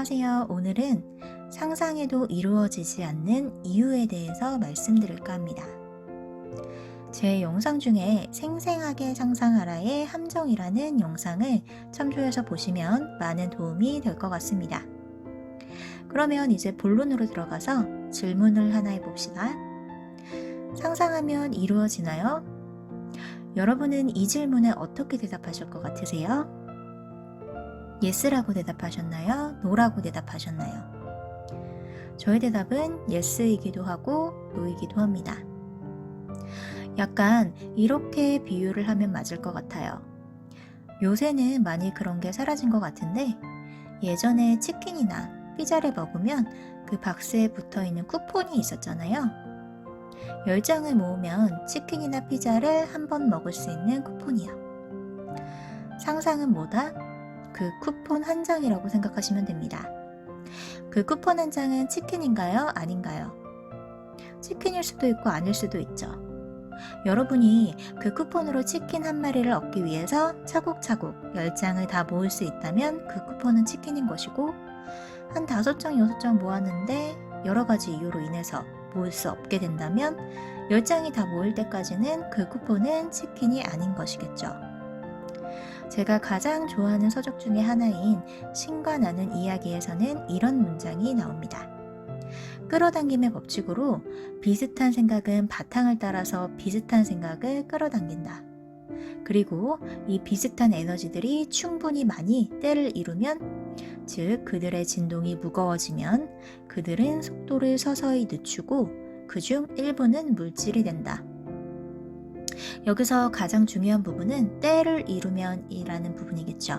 안녕하세요. 오늘은 상상해도 이루어지지 않는 이유에 대해서 말씀드릴까 합니다. 제 영상 중에 생생하게 상상하라의 함정이라는 영상을 참조해서 보시면 많은 도움이 될 것 같습니다. 그러면 이제 본론으로 들어가서 질문을 하나 해봅시다. 상상하면 이루어지나요? 여러분은 이 질문에 어떻게 대답하실 것 같으세요? 예스라고 대답하셨나요? 노라고 대답하셨나요? 저의 대답은 예스이기도 하고 노이기도 합니다. 약간 이렇게 비유를 하면 맞을 것 같아요. 요새는 많이 그런 게 사라진 것 같은데 예전에 치킨이나 피자를 먹으면 그 박스에 붙어 있는 쿠폰이 있었잖아요. 10장을 모으면 치킨이나 피자를 한 번 먹을 수 있는 쿠폰이요. 상상은 뭐다? 그 쿠폰 한 장이라고 생각하시면 됩니다. 그 쿠폰 한 장은 치킨인가요? 아닌가요? 치킨일 수도 있고 아닐 수도 있죠. 여러분이 그 쿠폰으로 치킨 한 마리를 얻기 위해서 차곡차곡 10장을 다 모을 수 있다면 그 쿠폰은 치킨인 것이고 한 5장, 6장 모았는데 여러 가지 이유로 인해서 모을 수 없게 된다면 10장이 다 모일 때까지는 그 쿠폰은 치킨이 아닌 것이겠죠. 제가 가장 좋아하는 서적 중의 하나인 신과 나는 이야기에서는 이런 문장이 나옵니다. 끌어당김의 법칙으로 비슷한 생각은 바탕을 따라서 비슷한 생각을 끌어당긴다. 그리고 이 비슷한 에너지들이 충분히 많이 때를 이루면, 즉, 그들의 진동이 무거워지면 그들은 속도를 서서히 늦추고 그중 일부는 물질이 된다. 여기서 가장 중요한 부분은 때를 이루면이라는 부분이겠죠.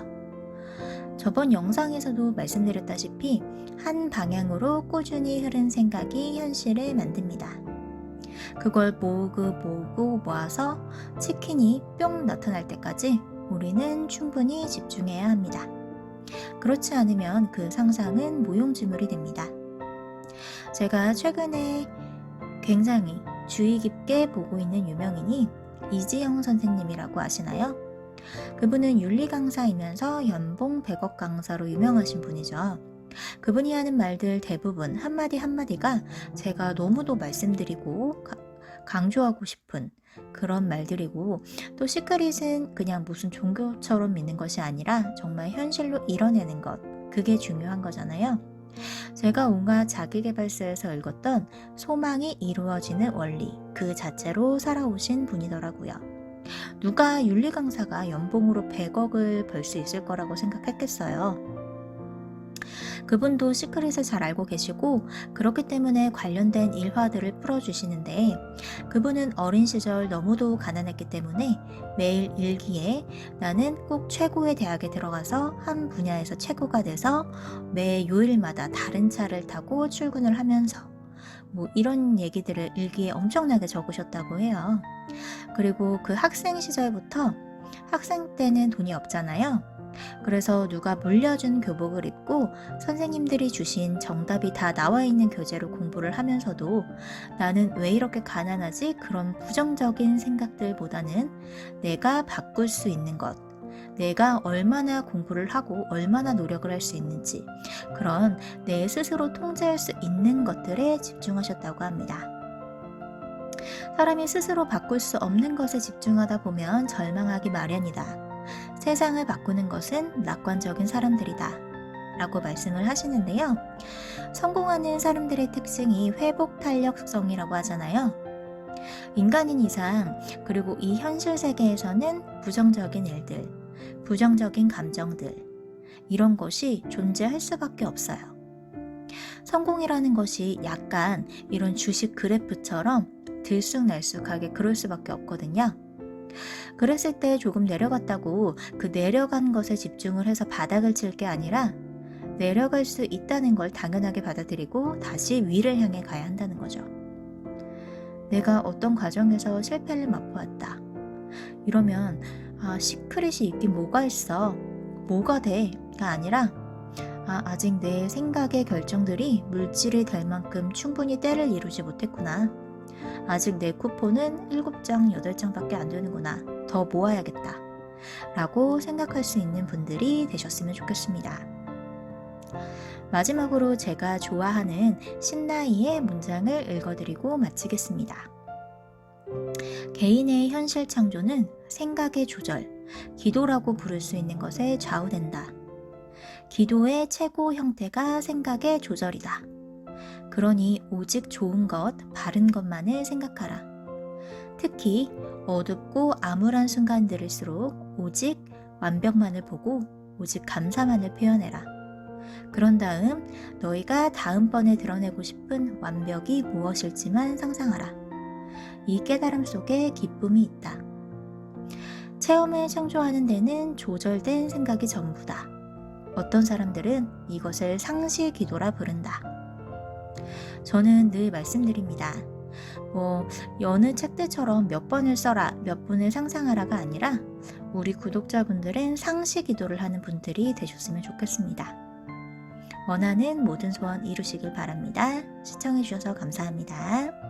저번 영상에서도 말씀드렸다시피 한 방향으로 꾸준히 흐른 생각이 현실을 만듭니다. 그걸 모으고 모으고 모아서 치킨이 뿅 나타날 때까지 우리는 충분히 집중해야 합니다. 그렇지 않으면 그 상상은 무용지물이 됩니다. 제가 최근에 굉장히 주의 깊게 보고 있는 유명인이 이지영 선생님이라고 아시나요? 그분은 윤리 강사이면서 연봉 100억 강사로 유명하신 분이죠. 그분이 하는 말들 대부분 한마디 한마디가 제가 너무도 말씀드리고 강조하고 싶은 그런 말들이고 또 시크릿은 그냥 무슨 종교처럼 믿는 것이 아니라 정말 현실로 이뤄내는 것 그게 중요한 거잖아요. 제가 온갖 자기개발서에서 읽었던 소망이 이루어지는 원리 그 자체로 살아오신 분이더라고요. 누가 윤리 강사가 연봉으로 100억을 벌 수 있을 거라고 생각했겠어요. 그분도 시크릿을 잘 알고 계시고 그렇기 때문에 관련된 일화들을 풀어주시는데 그분은 어린 시절 너무도 가난했기 때문에 매일 일기에 나는 꼭 최고의 대학에 들어가서 한 분야에서 최고가 돼서 매 요일마다 다른 차를 타고 출근을 하면서 뭐 이런 얘기들을 일기에 엄청나게 적으셨다고 해요. 그리고 그 학생 시절부터 학생 때는 돈이 없잖아요. 그래서 누가 물려준 교복을 입고 선생님들이 주신 정답이 다 나와 있는 교재로 공부를 하면서도 나는 왜 이렇게 가난하지? 그런 부정적인 생각들보다는 내가 바꿀 수 있는 것, 내가 얼마나 공부를 하고 얼마나 노력을 할 수 있는지 그런 내 스스로 통제할 수 있는 것들에 집중하셨다고 합니다. 사람이 스스로 바꿀 수 없는 것에 집중하다 보면 절망하기 마련이다. 세상을 바꾸는 것은 낙관적인 사람들이다. 라고 말씀을 하시는데요. 성공하는 사람들의 특징이 회복 탄력성이라고 하잖아요. 인간인 이상, 그리고 이 현실 세계에서는 부정적인 일들, 부정적인 감정들, 이런 것이 존재할 수밖에 없어요. 성공이라는 것이 약간 이런 주식 그래프처럼 들쑥날쑥하게 그럴 수밖에 없거든요. 그랬을 때 조금 내려갔다고 그 내려간 것에 집중을 해서 바닥을 칠 게 아니라 내려갈 수 있다는 걸 당연하게 받아들이고 다시 위를 향해 가야 한다는 거죠. 내가 어떤 과정에서 실패를 맛보았다. 이러면 아, 시크릿이 있긴 뭐가 있어. 뭐가 돼?가 아니라 아, 아직 내 생각의 결정들이 물질이 될 만큼 충분히 때를 이루지 못했구나. 아직 내 쿠폰은 7장, 8장밖에 안 되는구나. 더 모아야겠다. 라고 생각할 수 있는 분들이 되셨으면 좋겠습니다. 마지막으로 제가 좋아하는 신나이의 문장을 읽어드리고 마치겠습니다. 개인의 현실 창조는 생각의 조절, 기도라고 부를 수 있는 것에 좌우된다. 기도의 최고 형태가 생각의 조절이다. 그러니 오직 좋은 것, 바른 것만을 생각하라. 특히 어둡고 암울한 순간들일수록 오직 완벽만을 보고 오직 감사만을 표현해라. 그런 다음 너희가 다음번에 드러내고 싶은 완벽이 무엇일지만 상상하라. 이 깨달음 속에 기쁨이 있다. 체험을 창조하는 데는 조절된 생각이 전부다. 어떤 사람들은 이것을 상시 기도라 부른다. 저는 늘 말씀드립니다. 뭐, 여느 책들처럼 몇 번을 써라, 몇 분을 상상하라가 아니라 우리 구독자분들은 상시 기도를 하는 분들이 되셨으면 좋겠습니다. 원하는 모든 소원 이루시길 바랍니다. 시청해주셔서 감사합니다.